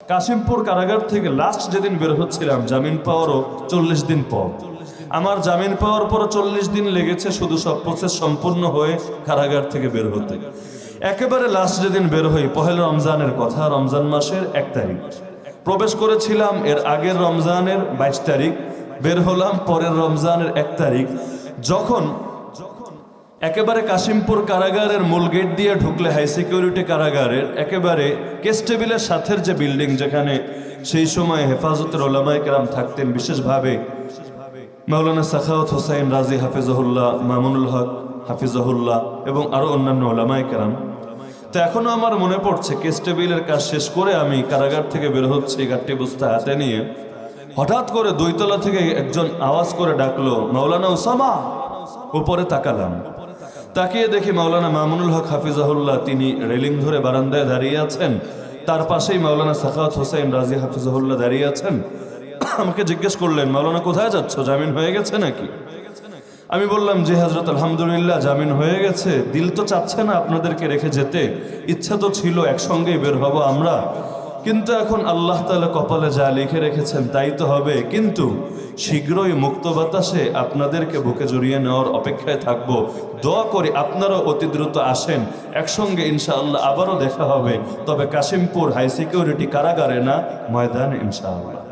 কাশিমপুর কারাগার থেকে লাস্ট যেদিন বের হচ্ছিলাম, জামিন পাওয়ারও চল্লিশ দিন পর। আমার জামিন পাওয়ার পর চল্লিশ দিন লেগেছে শুধু সব প্রসেস সম্পূর্ণ হয়ে কারাগার থেকে বের হতে। একেবারে লাস্ট যেদিন বের হই, পহেল রমজানের কথা, রমজান মাসের এক তারিখ। প্রবেশ করেছিলাম এর আগের রমজানের বাইশ তারিখ, বের হলাম পরের রমজানের এক তারিখ। যখন একেবারে কাশিমপুর কারাগারের মূল গেট দিয়ে ঢুকলে হাই সিকিউরিটি কারাগারের একেবারে কেস টেবিলের সাথের যে বিল্ডিং যেখানে সেই সময় হেফাজতের ওলামায় কেরাম থাকতেন, বিশেষভাবে মাওলানা সাখাওয়াত হোসাইন রাজি হাফিজহুল্লাহ, মামুনুল হক হাফিজহুল্লাহ এবং আরও অন্যান্য ওলামায় কেরাম। তো এখনও আমার মনে পড়ছে কেস টেবিলের কাজ শেষ করে আমি কারাগার থেকে বের হচ্ছি গাঠটি বস্তা হাতে নিয়ে। হঠাৎ করে দুইতলা থেকে একজন আওয়াজ করে ডাকলো, মাওলানা ওসামা উপরে তাকালাম। তাকিয়ে দেখি মাওলানা মামুনুল হক হাফিজাহুল্লাহ তিনি রেলিং ধরে বারান্দায় দাঁড়িয়ে আছেন। তার পাশেই মাওলানা সাখাওয়াত হোসেন রাজি হাফিজাহুল্লাহ দাঁড়িয়ে আছেন। আমাকে জিজ্ঞেস করলেন, মাওলানা, কোথায় যাচ্ছ? জামিন হয়ে গেছে নাকি? আমি বললাম যে হাজরত আলহামদুলিল্লাহ, জামিন হয়ে গেছে। দিল তো চাচ্ছে না আপনাদেরকে রেখে যেতে। ইচ্ছা তো ছিল একসঙ্গেই বের হব আমরা। কিন্তু এখন আল্লাহ তাআলা কপালে যা লিখে রেখেছেন তাই তো হবে। কিন্তু শীঘ্রই মুক্ত বাতাসে আপনাদেরকে বুকে জড়িয়ে নেওয়ার অপেক্ষায় থাকব। দোয়া করি আপনারাও অতি দ্রুত আসেন। একসঙ্গে ইনশাআল্লাহ আবারও দেখা হবে। তবে কাশিমপুর হাই সিকিউরিটি কারাগারে না, ময়দানে ইনশাআল্লাহ।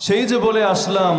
সেই যে বলে আসলাম,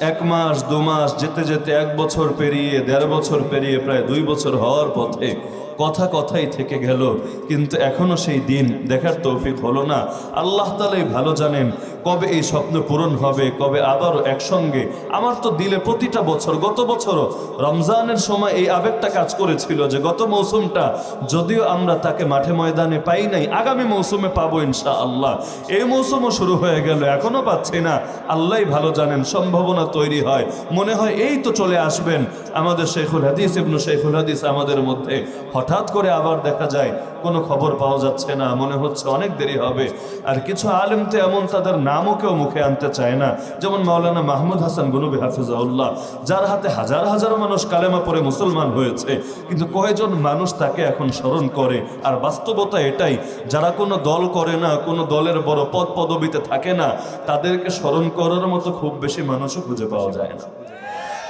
এক মাস, দু মাস, যেতে যেতে এক বছর পেরিয়ে, দেড় বছর পেরিয়ে, প্রায় দুই বছর হওয়ার পথে কথা কথাই থেকে গেল। কিন্তু এখনও সেই দিন দেখার তৌফিক হলো না। আল্লাহ তালাই ভালো জানেন কবে এই স্বপ্ন পূরণ হবে, কবে আবারও একসঙ্গে? আমার তো দিলে প্রতিটা বছর, গত বছরও রমজানের সময় এই আবেগটা কাজ করেছিল যে গত মৌসুমটা যদিও আমরা তাকে মাঠে ময়দানে পাই নাই, আগামী মৌসুমে পাবো ইনশা আল্লাহ এই মৌসুমও শুরু হয়ে গেল, এখনও পাচ্ছি না। আল্লাহ ভালো জানেন, সম্ভাবনা তৈরি হয়। মনে হয় এই তো চলে আসবেন। আমাদের শেখুল হাদিস, ইবনু শেখুল হাদিস আমাদের মধ্যে হঠাৎ করে আবার দেখা যায়, কোনো খবর পাওয়া যাচ্ছে না, মনে হচ্ছে অনেক দেরি হবে। আর কিছু আলেম তো এমন তাদের নামও কেউ মুখে আনতে চায় না। যেমন মাওলানা মাহমুদ হাসান গুনুবি হাফিজাউল্লাহ যার হাতে হাজার হাজার মানুষ কালেমা পরে মুসলমান হয়েছে, কিন্তু কয়েকজন মানুষ তাকে এখন স্মরণ করে? আর বাস্তবতা এটাই, যারা কোনো দল করে না, কোনো দলের বড় পদ পদবিতে থাকে না, তাদেরকে স্মরণ করার মতো খুব বেশি মানুষও খুঁজে পাওয়া যায় না।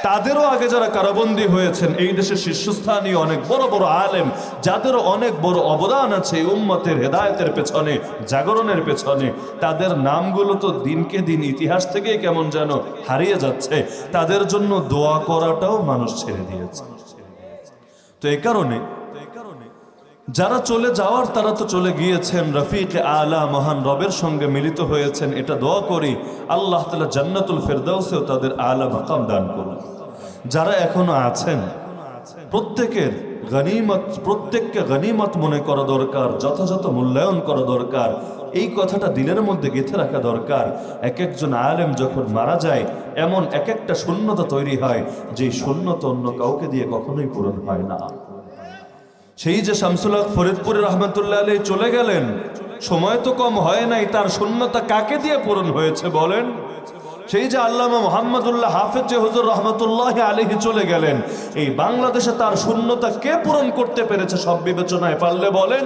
তাদেরও আগে যারা কারাবন্দী হয়েছেন, এই দেশের শীর্ষস্থানীয় অনেক বড় বড় আলেম, যাদেরও অনেক বড় অবদান আছে উম্মতের হেদায়তের পেছনে, জাগরণের পেছনে, তাদের নামগুলো তো দিনকে দিন ইতিহাস থেকেই কেমন যেন হারিয়ে যাচ্ছে। তাদের জন্য দোয়া করাটাও মানুষ ছেড়ে দিয়েছে। তো এই কারণে যারা চলে যাওয়ার, তারা তো চলে গিয়েছেন, রফিক আলা মহান রবের সঙ্গে মিলিত হয়েছেন, এটা দোয়া করি, আল্লাহ তালা জান্নাতুল ফেরদাউসেও তাদের আলা মাকাম দান করুন। যারা এখনও আছেন, প্রত্যেকের গনিমত, প্রত্যেককে গনিমত মনে করা দরকার, যথাযথ মূল্যায়ন করা দরকার, এই কথাটা দিলের মধ্যে গেঁথে রাখা দরকার। এক একজন আলেম যখন মারা যায়, এমন এক একটা শূন্যতা তৈরি হয় যে শূন্যতা অন্য কাউকে দিয়ে কখনোই পূরণ হয় না। সেই যে শামসুল হক ফরিদপুরের রহমতুল্লাহ আলী চলে গেলেন, সময় তো কম হয় নাই, তার শূন্যতা কাকে দিয়ে পূরণ হয়েছে বলেন? সেই যে আল্লামা মোহাম্মদুল্লাহ হাফেজ যে হুজুর রহমতুল্লাহ আলিহি চলে গেলেন, এই বাংলাদেশে তার শূন্যতা কে পূরণ করতে পেরেছে সব বিবেচনায় পারলে বলেন?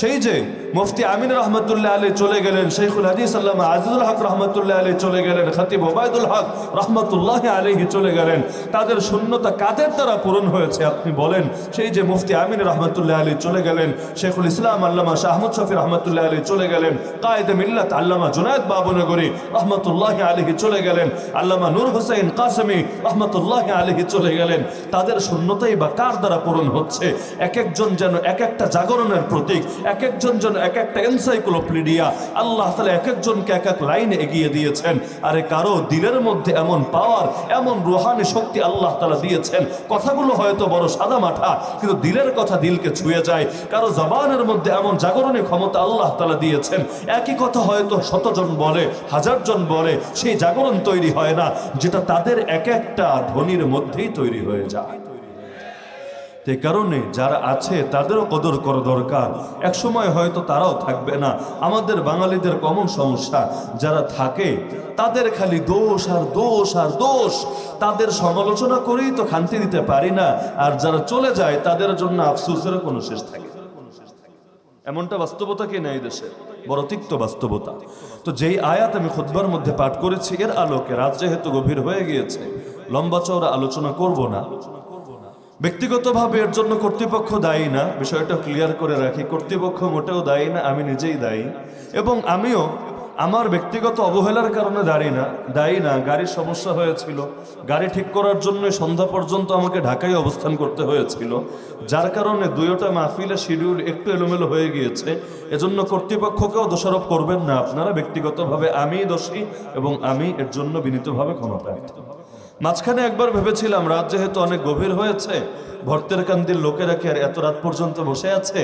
সেই যে মুফতি আমিন রহমতুল্লাহ আলী চলে গেলেন শেখুল হাদিস আল্লাহ আজিজুল হক রহমতুল্লাহ আলী চলে গেলেন, খতিব ওবায়দুল হক রহমতুল্লাহ আলীহি চলে গেলেন। তাদের শূন্যতা কাদের দ্বারা পূরণ হয়েছে আপনি বলেন? সেই যে মুফতি আমিন রহমতুল্লাহ আলী চলে গেলেন শেখুল ইসলাম আল্লামা শাহ আহমদ শফি রহমতুল্লাহ আলী চলে গেলেন, কায়েদে মিল্লাত আল্লামা জুনায়দ বাবুনগরী রহমতুল্লাহ আলীহি চলে গেলেন, আল্লামা নূর হোসেন কাসমি রহমতুল্লাহ আলীহি চলে গেলেন। তাদের শূন্যতাই বা কার দ্বারা পূরণ হচ্ছে? এক একজন যেন এক একটা জাগরণের প্রতীক এক একজন যেন এক একটা এনসাইক্লোপিডিয়া, আল্লাহ তালা এক একজনকে এক এক লাইনে এগিয়ে দিয়েছেন। আরে কারও দিলের মধ্যে এমন পাওয়ার, এমন রুহানি শক্তি আল্লাহ তালা দিয়েছেন। কথাগুলো হয়তো বড় সাদা মাঠা, কিন্তু দিলের কথা দিলকে ছুঁয়ে যায়। কারও জবানের মধ্যে এমন জাগরণী ক্ষমতা আল্লাহ তালা দিয়েছেন। একই কথা হয়তো শতজন বলে হাজার জন বলে, সেই জাগরণ তৈরি হয় না, যেটা তাদের এক একটা ধ্বনির মধ্যেই তৈরি হয়ে যায়। তে কারণে যারা আছে, তাদেরও কদর করা দরকার। একসময় হয়তো তারাও থাকবে না। আমাদের বাঙালিদের কমন সমস্যা, যারা থাকে, তাদের খালি দোষ আর দোষ আর দোষ। তাদের সমালোচনা করেই তো খান্তি দিতে পারি না। আর যারা চলে যায়, তাদের জন্য আফসোসেরও কোনো শেষ থাকে এমনটা বাস্তবতা কি নাই দেশে? বড় তিক্ত বাস্তবতা। তো যেই আয়াত আমি খুতবার মধ্যে পাঠ করেছি, এর আলোকে রাত যেহেতু গভীর হয়ে গিয়েছে, লম্বা চওড়া আলোচনা করব না। ব্যক্তিগতভাবে এর জন্য কর্তৃপক্ষ দায়ী না, বিষয়টা ক্লিয়ার করে রাখি। কর্তৃপক্ষ মোটেও দায়ী না, আমি নিজেই দায়ী। এবং আমিও আমার ব্যক্তিগত অবহেলার কারণে দাঁড়ি না, দায়ী না। গাড়ির সমস্যা হয়েছিল। গাড়ি ঠিক করার জন্য সন্ধ্যা পর্যন্ত আমাকে ঢাকায় অবস্থান করতে হয়েছিল। যার কারণে দুইটা মাহফিলের শিডিউল একটু এলোমেলো হয়ে গিয়েছে। এজন্য কর্তৃপক্ষকেও দোষারোপ করবেন না। আপনারা ব্যক্তিগতভাবে আমিই দোষী এবং আমি এর জন্য বিনীতভাবে ক্ষমা মাঝখানে একবার ভেবেছিলাম রাত যেহেতু অনেক গভীর হয়েছে ভক্তের কান্দির লোকেরা কি আর এত রাত পর্যন্ত বসে আছে?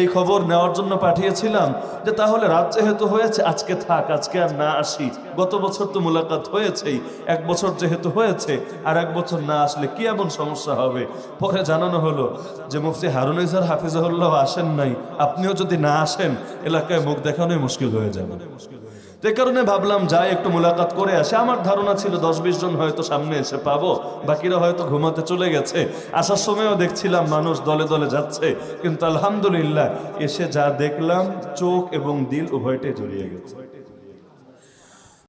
এই খবর নেওয়ার জন্য পাঠিয়েছিলাম যে তাহলে রাত যেহেতু হয়েছে, আজকে থাক, আজকে আর না আসি। গত বছর তো মোলাকাত হয়েছেই, এক বছর যেহেতু হয়েছে, আর এক বছর না আসলে কি এমন সমস্যা হবে? পরে জানানো হলো যে মুফতি হারুন ইজার হাফিজাহুল্লাহ আসেন নাই, আপনিও যদি না আসেন, এলাকায় মুখ দেখানোই মুশকিল হয়ে যাবে। তো এই কারণে ভাবলাম, যাই একটু মোলাকাত করে আসে। আমার ধারণা ছিল দশ বিশ জন হয়তো সামনে এসে পাবো, বাকিরা হয়তো ঘুমাতে চলে গেছে। আসার সময়ও দেখছিলাম মানুষ দলে দলে যাচ্ছে, কিন্তু আলহামদুলিল্লাহ এসে যা দেখলাম, চোখ এবং দিল উভয়টাই জড়িয়ে গেছে।